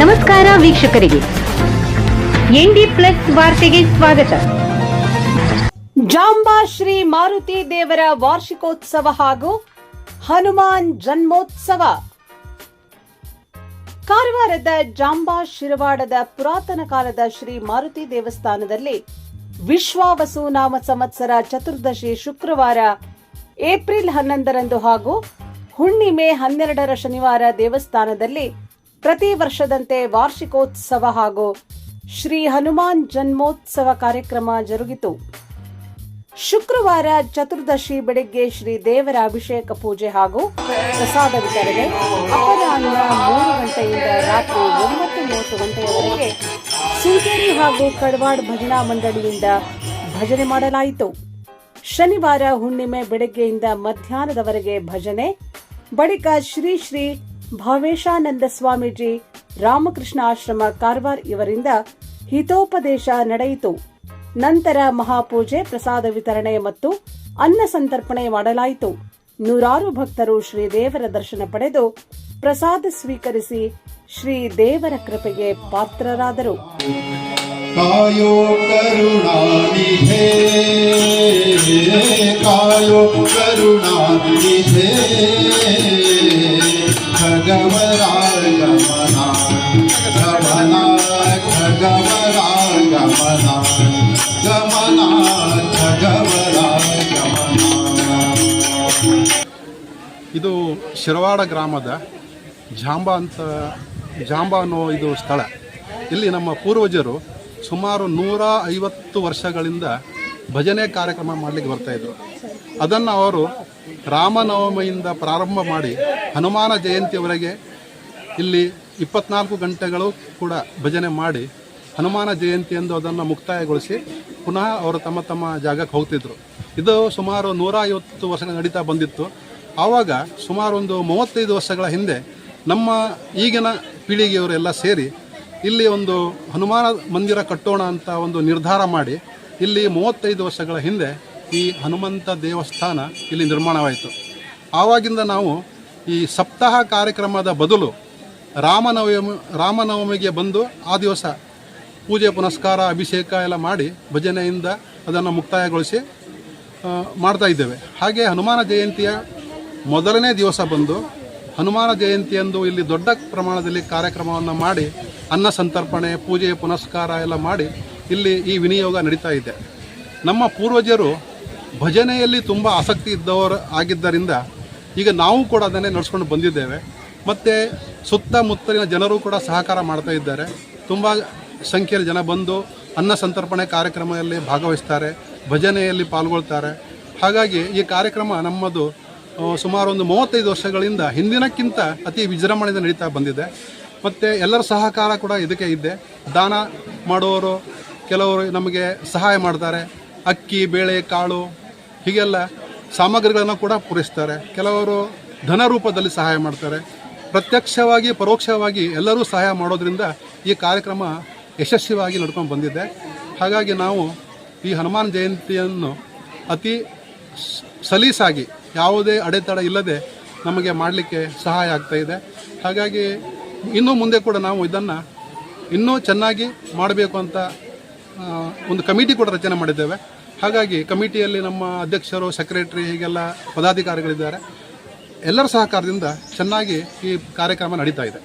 ನಮಸ್ಕಾರ ವೀಕ್ಷಕರಿಗೆ. ND plus ವಾರ್ತೆಗೆ ಸ್ವಾಗತ. ಜಾಂಬಾ ಶ್ರೀ ಮಾರುತಿ ದೇವರ ವಾರ್ಷಿಕೋತ್ಸವ ಹಾಗೂ ಹನುಮಾನ್ ಜನ್ಮೋತ್ಸವ. ಕಾರವಾರದ ಜಾಂಬಾ ಶಿರವಾಡದ ಪುರಾತನ ಕಾಲದ ಶ್ರೀ ಮಾರುತಿ ದೇವಸ್ಥಾನದಲ್ಲಿ ವಿಶ್ವಾವಸು ನಾಮ ಸಂವತ್ಸರ ಚತುರ್ದಶಿ ಶುಕ್ರವಾರ, ಏಪ್ರಿಲ್ ಹನ್ನೊಂದರಂದು ಹಾಗೂ ಹುಣ್ಣಿಮೆ ಹನ್ನೆರಡರ ಶನಿವಾರ ದೇವಸ್ಥಾನದಲ್ಲಿ ಪ್ರತಿ ವರ್ಷದಂತೆ ವಾರ್ಷಿಕೋತ್ಸವ ಹಾಗೂ ಶ್ರೀ ಹನುಮಾನ್ ಜನ್ಮೋತ್ಸವ ಕಾರ್ಯಕ್ರಮ ಜರುಗಿತು. ಶುಕ್ರವಾರ ಚತುರ್ದಶಿ ಬೆಳಗ್ಗೆ ಶ್ರೀ ದೇವರ ಅಭಿಷೇಕ ಪೂಜೆ ಹಾಗೂ ಪ್ರಸಾದ ವಿತರಣೆ. ಅಪರಾಹ್ನ ಮೂರು ಗಂಟೆಯಿಂದ ರಾತ್ರಿ ಒಂಬತ್ತು ಮೂವತ್ತು ಗಂಟೆಯವರೆಗೆ ಶೃಂಗೇರಿ ಹಾಗೂ ಕಡವಾಡ್ ಭಜನಾ ಮಂಡಳಿಯಿಂದ ಭಜನೆ ಮಾಡಲಾಯಿತು. ಶನಿವಾರ ಹುಣ್ಣಿಮೆ ಬೆಳಗ್ಗೆಯಿಂದ ಮಧ್ಯಾಹ್ನದವರೆಗೆ ಭಜನೆ. ಬಳಿಕ ಶ್ರೀ ಶ್ರೀ ಭಾವೇಶಾನಂದ ಸ್ವಾಮೀಜಿ ರಾಮಕೃಷ್ಣ ಆಶ್ರಮ ಕಾರವಾರ್ ಇವರಿಂದ ಹಿತೋಪದೇಶ ನಡೆಯಿತು. ನಂತರ ಮಹಾಪೂಜೆ, ಪ್ರಸಾದ ವಿತರಣೆ ಮತ್ತು ಅನ್ನ ಸಂತರ್ಪಣೆ ಮಾಡಲಾಯಿತು. ನೂರಾರು ಭಕ್ತರು ಶ್ರೀದೇವರ ದರ್ಶನ ಪಡೆದು ಪ್ರಸಾದ ಸ್ವೀಕರಿಸಿ ಶ್ರೀ ದೇವರ ಕೃಪೆಗೆ ಪಾತ್ರರಾದರು. ಕಾಯೋ ಕರುಣಾನಿಧೇ ಕಾಯೋ ಕರುಣಾನಿಧೇ. ಇದು ಶಿರವಾಡ ಗ್ರಾಮದ ಜಾಂಬಾ ಅಂತ, ಜಾಂಬ ಅನ್ನೋ ಇದು ಸ್ಥಳ. ಇಲ್ಲಿ ನಮ್ಮ ಪೂರ್ವಜರು ಸುಮಾರು ನೂರ ಐವತ್ತು ವರ್ಷಗಳಿಂದ ಭಜನೆ ಕಾರ್ಯಕ್ರಮ ಮಾಡಲಿಕ್ಕೆ ಬರ್ತಾಯಿದ್ರು ಅದನ್ನು ಅವರು ರಾಮನವಮಿಯಿಂದ ಪ್ರಾರಂಭ ಮಾಡಿ ಹನುಮಾನ ಜಯಂತಿಯವರೆಗೆ ಇಲ್ಲಿ ಇಪ್ಪತ್ನಾಲ್ಕು ಗಂಟೆಗಳು ಕೂಡ ಭಜನೆ ಮಾಡಿ ಹನುಮಾನ ಜಯಂತಿಯಂದು ಅದನ್ನು ಮುಕ್ತಾಯಗೊಳಿಸಿ ಪುನಃ ಅವರು ತಮ್ಮ ತಮ್ಮ ಜಾಗಕ್ಕೆ ಹೋಗ್ತಿದ್ರು. ಇದು ಸುಮಾರು ನೂರ ಐವತ್ತು ವರ್ಷಗಳ ನಡೀತಾ ಬಂದಿತ್ತು. ಆವಾಗ ಸುಮಾರು ಒಂದು ಮೂವತ್ತೈದು ವರ್ಷಗಳ ಹಿಂದೆ ನಮ್ಮ ಈಗಿನ ಪೀಳಿಗೆಯವರೆಲ್ಲ ಸೇರಿ ಇಲ್ಲಿ ಒಂದು ಹನುಮಾನ ಮಂದಿರ ಕಟ್ಟೋಣ ಅಂತ ಒಂದು ನಿರ್ಧಾರ ಮಾಡಿ ಇಲ್ಲಿ ಮೂವತ್ತೈದು ವರ್ಷಗಳ ಹಿಂದೆ ಈ ಹನುಮಂತ ದೇವಸ್ಥಾನ ಇಲ್ಲಿ ನಿರ್ಮಾಣವಾಯಿತು. ಆವಾಗಿಂದ ನಾವು ಈ ಸಪ್ತಾಹ ಕಾರ್ಯಕ್ರಮದ ಬದಲು ರಾಮನವಮಿ, ರಾಮನವಮಿಗೆ ಬಂದು ಆ ದಿವಸ ಪೂಜೆ, ಪುನಸ್ಕಾರ, ಅಭಿಷೇಕ ಎಲ್ಲ ಮಾಡಿ ಭಜನೆಯಿಂದ ಅದನ್ನು ಮುಕ್ತಾಯಗೊಳಿಸಿ ಮಾಡ್ತಾ ಇದ್ದೇವೆ. ಹಾಗೆ ಹನುಮಾನ ಜಯಂತಿಯ ಮೊದಲನೇ ದಿವಸ ಬಂದು ಹನುಮಾನ ಜಯಂತಿಯಂದು ಇಲ್ಲಿ ದೊಡ್ಡ ಪ್ರಮಾಣದಲ್ಲಿ ಕಾರ್ಯಕ್ರಮವನ್ನು ಮಾಡಿ, ಅನ್ನ ಸಂತರ್ಪಣೆ, ಪೂಜೆ, ಪುನಸ್ಕಾರ ಎಲ್ಲ ಮಾಡಿ ಇಲ್ಲಿ ಈ ವಿನಿಯೋಗ ನಡೀತಾ ಇದೆ. ನಮ್ಮ ಪೂರ್ವಜರು ಭಜನೆಯಲ್ಲಿ ತುಂಬ ಆಸಕ್ತಿ ಇದ್ದವರು ಆಗಿದ್ದರಿಂದ ಈಗ ನಾವು ಕೂಡ ಅದನ್ನೇ ನಡೆಸ್ಕೊಂಡು ಬಂದಿದ್ದೇವೆ. ಮತ್ತು ಸುತ್ತಮುತ್ತಲಿನ ಜನರು ಕೂಡ ಸಹಕಾರ ಮಾಡ್ತಾ ಇದ್ದಾರೆ. ತುಂಬ ಸಂಖ್ಯೆಯಲ್ಲಿ ಜನ ಬಂದು ಅನ್ನ ಸಂತರ್ಪಣೆ ಕಾರ್ಯಕ್ರಮದಲ್ಲಿ ಭಾಗವಹಿಸ್ತಾರೆ, ಭಜನೆಯಲ್ಲಿ ಪಾಲ್ಗೊಳ್ತಾರೆ. ಹಾಗಾಗಿ ಈ ಕಾರ್ಯಕ್ರಮ ನಮ್ಮದು ಸುಮಾರು ಒಂದು ಮೂವತ್ತೈದು ವರ್ಷಗಳಿಂದ ಹಿಂದಿನಕ್ಕಿಂತ ಅತಿ ವಿಜೃಂಭಣೆಯಿಂದ ನಡೀತಾ ಬಂದಿದೆ. ಮತ್ತು ಎಲ್ಲರ ಸಹಕಾರ ಕೂಡ ಇದಕ್ಕೆ ಇದೆ. ದಾನ ಮಾಡುವವರು ಕೆಲವರು ನಮಗೆ ಸಹಾಯ ಮಾಡ್ತಾರೆ. ಅಕ್ಕಿ, ಬೇಳೆ, ಕಾಳು, ಹೀಗೆಲ್ಲ ಸಾಮಗ್ರಿಗಳನ್ನು ಕೂಡ ಪೂರೈಸ್ತಾರೆ. ಕೆಲವರು ಧನ ರೂಪದಲ್ಲಿ ಸಹಾಯ ಮಾಡ್ತಾರೆ. ಪ್ರತ್ಯಕ್ಷವಾಗಿ, ಪರೋಕ್ಷವಾಗಿ ಎಲ್ಲರೂ ಸಹಾಯ ಮಾಡೋದ್ರಿಂದ ಈ ಕಾರ್ಯಕ್ರಮ ಯಶಸ್ವಿಯಾಗಿ ನಡ್ಕೊಂಡು ಬಂದಿದೆ. ಹಾಗಾಗಿ ನಾವು ಈ ಹನುಮಾನ್ ಜಯಂತಿಯನ್ನು ಅತಿ ಸಲೀಸಾಗಿ ಯಾವುದೇ ಅಡೆತಡೆ ಇಲ್ಲದೆ ನಮಗೆ ಮಾಡಲಿಕ್ಕೆ ಸಹಾಯ ಆಗ್ತಾ ಇದೆ. ಹಾಗಾಗಿ ಇನ್ನೂ ಮುಂದೆ ಕೂಡ ನಾವು ಇದನ್ನು ಇನ್ನೂ ಚೆನ್ನಾಗಿ ಮಾಡಬೇಕು ಅಂತ ಒಂದು ಕಮಿಟಿ ಕೂಡ ರಚನೆ ಮಾಡಿದ್ದೇವೆ. ಹಾಗಾಗಿ ಕಮಿಟಿಯಲ್ಲಿ ನಮ್ಮ ಅಧ್ಯಕ್ಷರು, ಸೆಕ್ರೆಟ್ರಿ ಹೀಗೆಲ್ಲ ಪದಾಧಿಕಾರಿಗಳಿದ್ದಾರೆ. ಎಲ್ಲರ ಸಹಕಾರದಿಂದ ಚೆನ್ನಾಗಿ ಈ ಕಾರ್ಯಕ್ರಮ ನಡೀತಾ ಇದೆ.